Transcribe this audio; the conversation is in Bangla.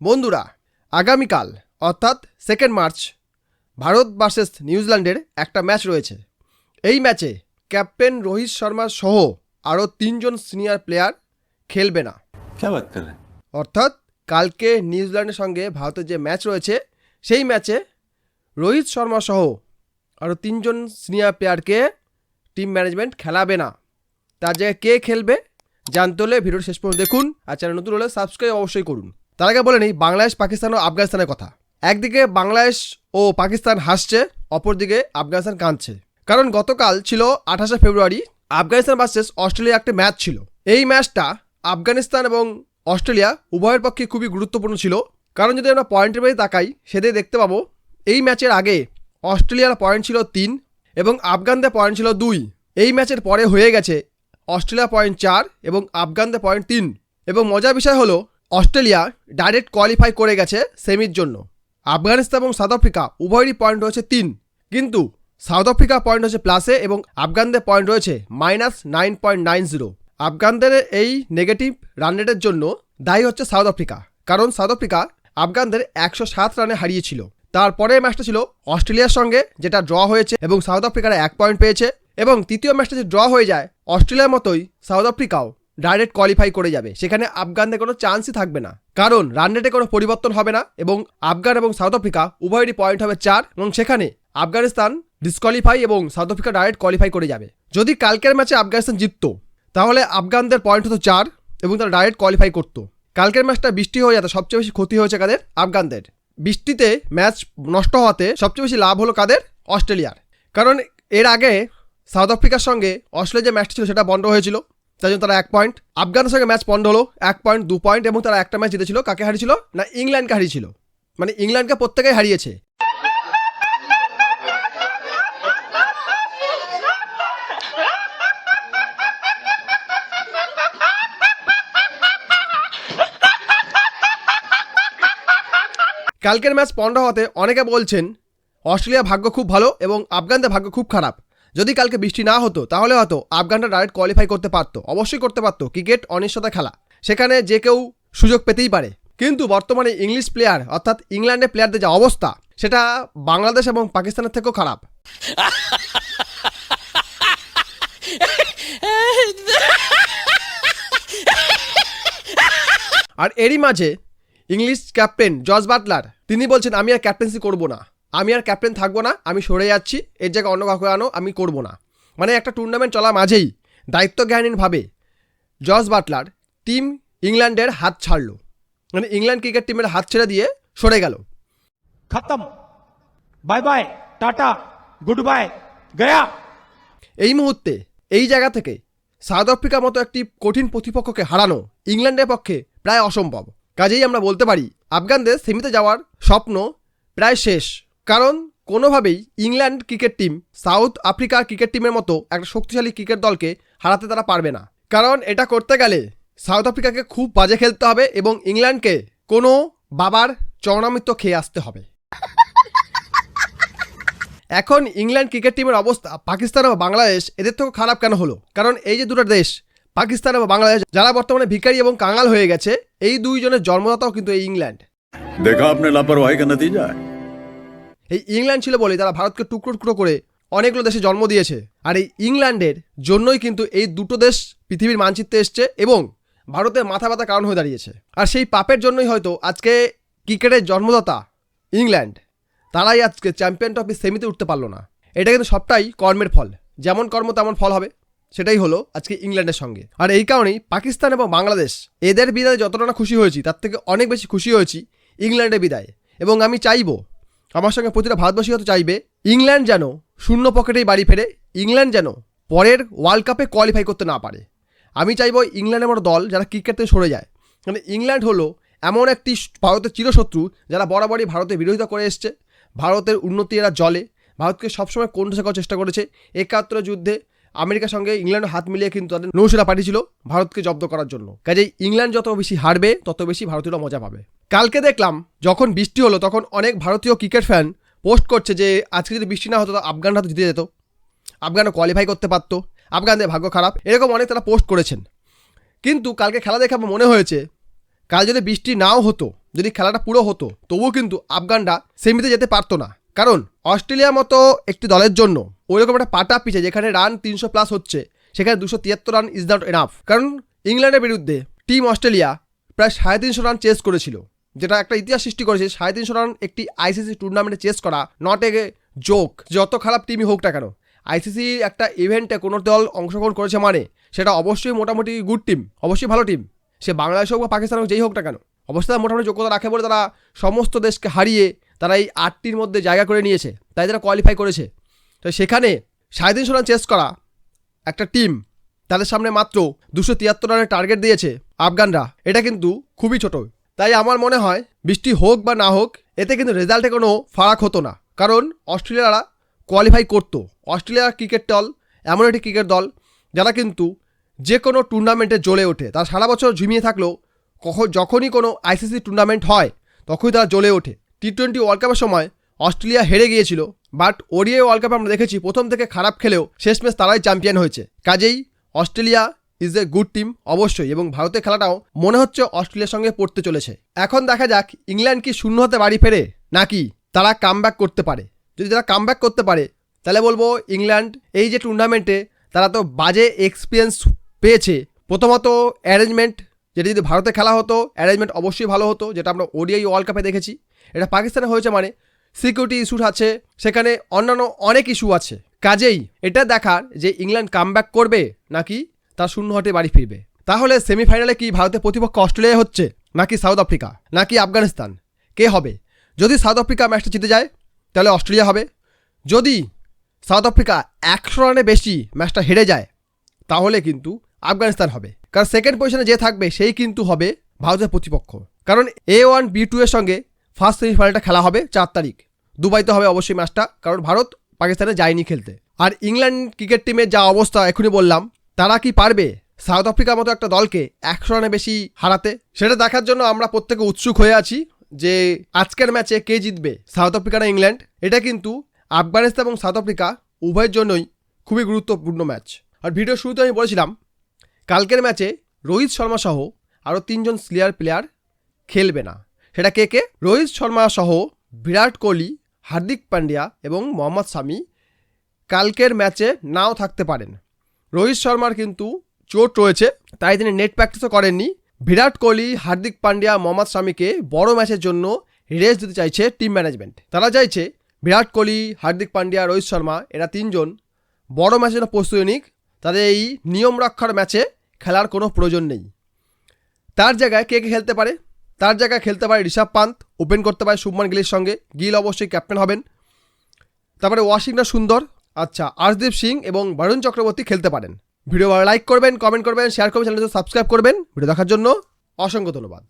বন্ধুরা আগামীকাল অর্থাৎ সেকেন্ড মার্চ ভারত ভার্সেস নিউজিল্যান্ডের একটা ম্যাচ রয়েছে। এই ম্যাচে ক্যাপ্টেন রোহিত শর্মা সহ আরও তিনজন সিনিয়র প্লেয়ার খেলবে না। অর্থাৎ কালকে নিউজিল্যান্ডের সঙ্গে ভারতের যে ম্যাচ রয়েছে সেই ম্যাচে রোহিত শর্মা সহ আরও তিনজন সিনিয়র প্লেয়ারকে টিম ম্যানেজমেন্ট খেলাবে না। তার জায়গায় কে খেলবে জানতে হলে ভিডিওটি শেষ পর্যন্ত দেখুন আর চ্যানেল নতুন হলে সাবস্ক্রাইব অবশ্যই করুন। তার আগে বলে নিই, বাংলাদেশ, পাকিস্তান ও আফগানিস্তানের কথা। একদিকে বাংলাদেশ ও পাকিস্তান হাসছে, অপরদিকে আফগানিস্তান কাঁদছে। কারণ গতকাল ছিল আঠাশে ফেব্রুয়ারি, আফগানিস্তান ভার্সেস অস্ট্রেলিয়া একটা ম্যাচ ছিল। এই ম্যাচটা আফগানিস্তান এবং অস্ট্রেলিয়া উভয়ের পক্ষে খুবই গুরুত্বপূর্ণ ছিল। কারণ যদি আমরা পয়েন্টের বাইরে তাকাই, সেদিকে দেখতে পাবো, এই ম্যাচের আগে অস্ট্রেলিয়ার পয়েন্ট ছিল তিন এবং আফগানদের পয়েন্ট ছিল দুই। এই ম্যাচের পরে হয়ে গেছে অস্ট্রেলিয়া পয়েন্ট চার এবং আফগানদের পয়েন্ট তিন। এবং মজার বিষয় হলো অস্ট্রেলিয়া ডাইরেক্ট কোয়ালিফাই করে গেছে সেমির জন্য। আফগানিস্তান এবং সাউথ আফ্রিকা উভয়েরই পয়েন্ট রয়েছে তিন। কিন্তু সাউথ আফ্রিকা পয়েন্ট হচ্ছে প্লাসে এবং আফগানদের পয়েন্ট রয়েছে minus nine point nine zero আফগানদের এই নেগেটিভ রান রেটের জন্য দায়ী হচ্ছে সাউথ আফ্রিকা। কারণ সাউথ আফ্রিকা আফগানদের একশো সাত রানে হারিয়েছিল। তারপরের ম্যাচটা ছিল অস্ট্রেলিয়ার সঙ্গে, যেটা ড্র হয়েছে এবং সাউথ আফ্রিকার এক পয়েন্ট পেয়েছে। এবং তৃতীয় ম্যাচটা যে ড্র হয়ে যায়, অস্ট্রেলিয়ার মতোই সাউথ আফ্রিকাও ডাইরেক্ট কোয়ালিফাই করে যাবে। সেখানে আফগানদের কোনো চান্সই থাকবে না। কারণ রান রেটে কোনো পরিবর্তন হবে না এবং আফগান এবং সাউথ আফ্রিকা উভয়েরই পয়েন্ট হবে চার এবং সেখানে আফগানিস্তান ডিসকোয়ালিফাই এবং সাউথ আফ্রিকা ডাইরেক্ট কোয়ালিফাই করে যাবে। যদি কালকের ম্যাচে আফগানিস্তান জিততো, তাহলে আফগানদের পয়েন্ট হতো চার এবং তারা ডাইরেক্ট কোয়ালিফাই করতো। কালকের ম্যাচটা বৃষ্টি হয়ে যেত সবচেয়ে বেশি ক্ষতি হয়েছে কাদের? আফগানদের। বৃষ্টিতে ম্যাচ নষ্ট হওয়াতে সবচেয়ে বেশি লাভ হলো কাদের? অস্ট্রেলিয়ার। কারণ এর আগে সাউথ আফ্রিকার সঙ্গে অস্ট্রেলিয়ার যে ম্যাচটি ছিল সেটা বন্ধ হয়েছিল। তাই জন্য তারা এক পয়েন্ট আফগানের সঙ্গে ম্যাচ বন্ধ হলো, এক পয়েন্ট দু পয়েন্ট এবং তারা একটা ম্যাচ জিতেছিল। কাকে হারিয়েছিল? না, ইংল্যান্ডকে হারিয়েছিল। মানে ইংল্যান্ডকে প্রত্যেকেই হারিয়েছে। কালকের ম্যাচ পন্ড হওয়াতে অনেকে বলছেন, অস্ট্রেলিয়ার ভাগ্য খুব ভালো এবং আফগানদের ভাগ্য খুব খারাপ। যদি কালকে বৃষ্টি না হতো, তাহলে হয়তো আফগানরা ডাইরেক্ট কোয়ালিফাই করতে পারতো, অবশ্যই করতে পারতো, ক্রিকেট অনিশ্চয়তা খেলা। সেখানে যে কেউ সুযোগ পেতেই পারে। কিন্তু বর্তমানে ইংলিশ প্লেয়ার অর্থাৎ ইংল্যান্ডের প্লেয়ারদের যে অবস্থা, সেটা বাংলাদেশ এবং পাকিস্তানের থেকেও খারাপ। আর এরই মাঝে ইংলিশ ক্যাপ্টেন জর্জ বাটলার, তিনি বলছেন, আমি আর ক্যাপ্টেন্সি করব না। আমি আর ক্যাপ্টেন থাকব না আমি সরে যাচ্ছি এর জায়গায় অন্য কাউকে আনো আমি করব না। মানে একটা টুর্নামেন্ট চলা মাঝেই দায়িত্বজ্ঞানহীনভাবে জর্জ বাটলার টিম ইংল্যান্ডের হাত ছাড়লো। মানে ইংল্যান্ড ক্রিকেট টিমের হাত ছেড়ে দিয়ে সরে গেল। খতম। Bye bye tata good bye Gaya. এই মুহূর্তে এই জায়গা থেকে সাউথ আফ্রিকার মতো একটি কঠিন প্রতিপক্ষকে হারানো ইংল্যান্ডের পক্ষে প্রায় অসম্ভব। কাজেই আমরা বলতে পারি আফগানদের সেমিতে যাওয়ার স্বপ্ন প্রায় শেষ। কারণ কোনোভাবেই ইংল্যান্ড ক্রিকেট টিম, সাউথ আফ্রিকার ক্রিকেট টিমের মতো একটা শক্তিশালী ক্রিকেট দলকে হারাতে তারা পারবে না। কারণ এটা করতে গেলে সাউথ আফ্রিকাকে খুব বাজে খেলতে হবে এবং ইংল্যান্ডকে কোনো বাবার চরণামিত্ব খেয়ে আসতে হবে। এখন ইংল্যান্ড ক্রিকেট টিমের অবস্থা, পাকিস্তান ও বাংলাদেশ এদের থেকেও খারাপ কেন হলো? কারণ এই যে দুটো দেশ, পাকিস্তান এবং বাংলাদেশ, যারা বর্তমানে ভিকারি এবং কাঙাল হয়ে গেছে, এই দুইজনের জন্মদাতাও কিন্তু এই ইংল্যান্ড। দেখা আপনার লাপারওয়াহি দিয়ে যায়? এই ইংল্যান্ড ছিল বলে তারা ভারতকে টুকরো টুকরো করে অনেকগুলো দেশে জন্ম দিয়েছে। আর এই ইংল্যান্ডের জন্যই কিন্তু এই দুটো দেশ পৃথিবীর মানচিত্রে এসছে এবং ভারতের মাথা ব্যথা কারণ হয়ে দাঁড়িয়েছে। আর সেই পাপের জন্যই হয়তো আজকে ক্রিকেটের জন্মদাতা ইংল্যান্ড, তারাই আজকে চ্যাম্পিয়ন ট্রফি সেমিতে উঠতে পারল না। এটা কিন্তু সবটাই কর্মের ফল। যেমন কর্ম তেমন ফল হবে, সেটাই হলো আজকে ইংল্যান্ডের সঙ্গে। আর এই কারণেই পাকিস্তান এবং বাংলাদেশ, এদের বিদায় যতটা খুশি হয়েছি, তার থেকে অনেক বেশি খুশি হয়েছি ইংল্যান্ডের বিদায়। এবং আমি চাইব আমার সঙ্গে প্রতিটা ভারতবাসী হয়তো চাইবে, ইংল্যান্ড যেন শূন্য পকেটেই বাড়ি ফেরে, ইংল্যান্ড যেন পরের ওয়ার্ল্ড কাপে কোয়ালিফাই করতে না পারে। আমি চাইব ইংল্যান্ডের মতো দল যারা ক্রিকেট থেকে সরে যায়। কারণ ইংল্যান্ড হলো এমন একটি ভারতের চিরশত্রু যারা বরাবরই ভারতের বিরোধিতা করে এসছে। ভারতের উন্নতি এরা জলে। ভারতকে সবসময় কোণঠাসা করার চেষ্টা করেছে। একাত্তর যুদ্ধে আমেরিকার সঙ্গে ইংল্যান্ড হাত মিলিয়ে কিন্তু তাদের নৌসেনা পাঠিয়েছিল ভারতকে জব্দ করার জন্য। কাজেই ইংল্যান্ড যত বেশি হারবে, তত বেশি ভারতীয়রা মজা পাবে। কালকে দেখলাম, যখন বৃষ্টি হলো, তখন অনেক ভারতীয় ক্রিকেট ফ্যান পোস্ট করছে যে, আজকে যদি বৃষ্টি না হতো তো আফগানরা তো জিতে যেত। আফগানরা কোয়ালিফাই করতে পারতো। আফগানদের ভাগ্য খারাপ। এরকম অনেক তারা পোস্ট করেছেন। কিন্তু কালকে খেলা দেখে আমার মনে হয়েছে, কাল যদি বৃষ্টি নাও হতো, যদি খেলাটা পুরো হতো, তবুও কিন্তু আফগানরা সেমিতে যেতে পারতো না। কারণ অস্ট্রেলিয়ার মতো একটি দলের জন্য ওইরকম একটা পাটা পিছে যেখানে রান তিনশো প্লাস হচ্ছে, সেখানে দুশো তিয়াত্তর রান ইজ নট এনাফ কারণ ইংল্যান্ডের বিরুদ্ধে টিম অস্ট্রেলিয়া প্রায় সাড়ে তিনশো রান চেস করেছিল, যেটা একটা ইতিহাস সৃষ্টি করেছে। সাড়ে তিনশো রান একটি আইসিসি টুর্নামেন্টে চেস করা নট এ জোক যত খারাপ টিমই হোক না কেন। আইসিসি একটা ইভেন্টে কোনো দল অংশগ্রহণ করেছে মানে সেটা অবশ্যই মোটামুটি গুড টিম অবশ্যই ভালো টিম সে বাংলাদেশ হোক বা পাকিস্তান হোক, যেই হোক না কেন। অবশ্যই মোটামুটি যোগ্যতা রাখে বলে তারা সমস্ত দেশকে হারিয়ে তারা এই আটটির মধ্যে জায়গা করে নিয়েছে, তাই তারা কোয়ালিফাই করেছে। তো সেখানে সাড়ে তিনশো রান চেস করা একটা টিম তাদের সামনে মাত্র দুশো তিয়াত্তর রানের টার্গেট দিয়েছে আফগানরা। এটা কিন্তু খুবই ছোট। তাই আমার মনে হয়, বৃষ্টি হোক বা না হোক, এতে কিন্তু রেজাল্টে কোনো ফারাক হতো না। কারণ অস্ট্রেলিয়ারা কোয়ালিফাই করতো। অস্ট্রেলিয়া ক্রিকেট দল এমন একটি ক্রিকেট দল, যারা কিন্তু যে কোনো টুর্নামেন্টে জ্বলে ওঠে। তারা সারা বছর ঝুমিয়ে থাকলেও কখন যখনই কোনো আইসিসি টুর্নামেন্ট হয়, তখনই তারা জ্বলে ওঠে। টি টোয়েন্টি ওয়ার্ল্ড কাপের সময় অস্ট্রেলিয়া হেরে গিয়েছিল বাট ওডিআই ওয়ার্ল্ড কাপে আমরা দেখেছি প্রথম থেকে খারাপ খেলেও শেষ শেষমেশ তারাই চ্যাম্পিয়ন হয়েছে। কাজেই Australia is a good team অবশ্যই, এবং ভারতের খেলাটাও মনে হচ্ছে অস্ট্রেলিয়ার সঙ্গে পড়তে চলেছে। এখন দেখা যাক ইংল্যান্ড কি শূন্য হতে বাড়ি ফেরে, নাকি তারা কাম করতে পারে। যদি তারা কাম করতে পারে, তাহলে বলব ইংল্যান্ড এই যে টুর্নামেন্টে তারা তো বাজে এক্সপিরিয়েন্স পেয়েছে। প্রথমত অ্যারেঞ্জমেন্ট যেটা যদি ভারতে খেলা হতো অ্যারেঞ্জমেন্ট অবশ্যই ভালো হতো, যেটা আমরা ওডিআই ওয়ার্ল্ড কাপে দেখেছি। এটা পাকিস্তানে হয়েছে মানে সিকিউরিটি ইস্যু আছে, সেখানে অন্যান্য অনেক ইস্যু আছে। কাজেই এটা দেখার যে ইংল্যান্ড কাম করবে নাকি তার শূন্য হটে বাড়ি ফিরবে। তাহলে সেমিফাইনালে কি ভারতের প্রতিপক্ষ অস্ট্রেলিয়া হচ্ছে, নাকি সাউথ আফ্রিকা, নাকি আফগানিস্তান? কে হবে? যদি সাউথ আফ্রিকা ম্যাচটা জিতে যায়, তাহলে অস্ট্রেলিয়া হবে। যদি সাউথ আফ্রিকা একশো রানে বেশি ম্যাচটা হেরে যায়, তাহলে কিন্তু আফগানিস্তান হবে। কারণ সেকেন্ড পজিশনে যে থাকবে, সেই কিন্তু হবে ভারতের প্রতিপক্ষ। কারণ এ ওয়ান বি টু এর সঙ্গে ফার্স্ট সেমিফাইনালটা খেলা হবে চার তারিখ। দুবাইতে হবে অবশ্যই ম্যাচটা, কারণ ভারত পাকিস্তানে যায়নি খেলতে। আর ইংল্যান্ড ক্রিকেট টিমের যা অবস্থা, এখনই বললাম, তারা কি পারবে? সাউথ আফ্রিকার মতো একটা দলকে একশো রানে বেশি হারাতে? সেটা দেখার জন্য আমরা প্রত্যেকে উৎসুক হয়ে আছি যে আজকের ম্যাচে কে জিতবে, সাউথ আফ্রিকা না ইংল্যান্ড? এটা কিন্তু আফগানিস্তান এবং সাউথ আফ্রিকা উভয়ের জন্যই খুবই গুরুত্বপূর্ণ ম্যাচ। আর ভিডিও শুরুতে আমি বলেছিলাম, কালকের ম্যাচে রোহিত শর্মা সহ আরও তিনজন সিনিয়র প্লেয়ার খেলবে না। সেটা কে কে? রোহিত শর্মা সহ বিরাট কোহলি, হার্দিক পান্ডিয়া এবং মোহাম্মদ শামি কালকের ম্যাচে নাও থাকতে পারেন। রোহিত শর্মার কিন্তু চোট রয়েছে, তাই তিনি নেট প্র্যাকটিসও করেননি। বিরাট কোহলি, হার্দিক পান্ডিয়া, মোহাম্মদ শামিকে বড় ম্যাচের জন্য রেস্ট দিতে চাইছে টিম ম্যানেজমেন্ট। তারা চাইছে বিরাট কোহলি, হার্দিক পান্ডিয়া, রোহিত শর্মা, এরা তিনজন বড় ম্যাচের প্রস্তুতি নিক। তাদের এই নিয়ম রক্ষার ম্যাচে খেলার কোনো প্রয়োজন নেই। তার জায়গায় কে কে খেলতে পারে? তার জায়গায় খেলতে পারে ঋষভ পান্ত, ওপেন করতে পারে শুভমান গিলের সঙ্গে। গিল অবশ্যই ক্যাপ্টেন হবেন। তারপরে ওয়াশিংটন সুন্দর। আচ্ছা আশদীপ সিং এবং বরুণ চক্রবর্তী খেলতে পারেন। ভিডিও লাইক করবেন কমেন্ট করবেন শেয়ার করবেন চ্যানেলটি সাবস্ক্রাইব করবেন। ভিডিও দেখার জন্য অসংখ্য ধন্যবাদ।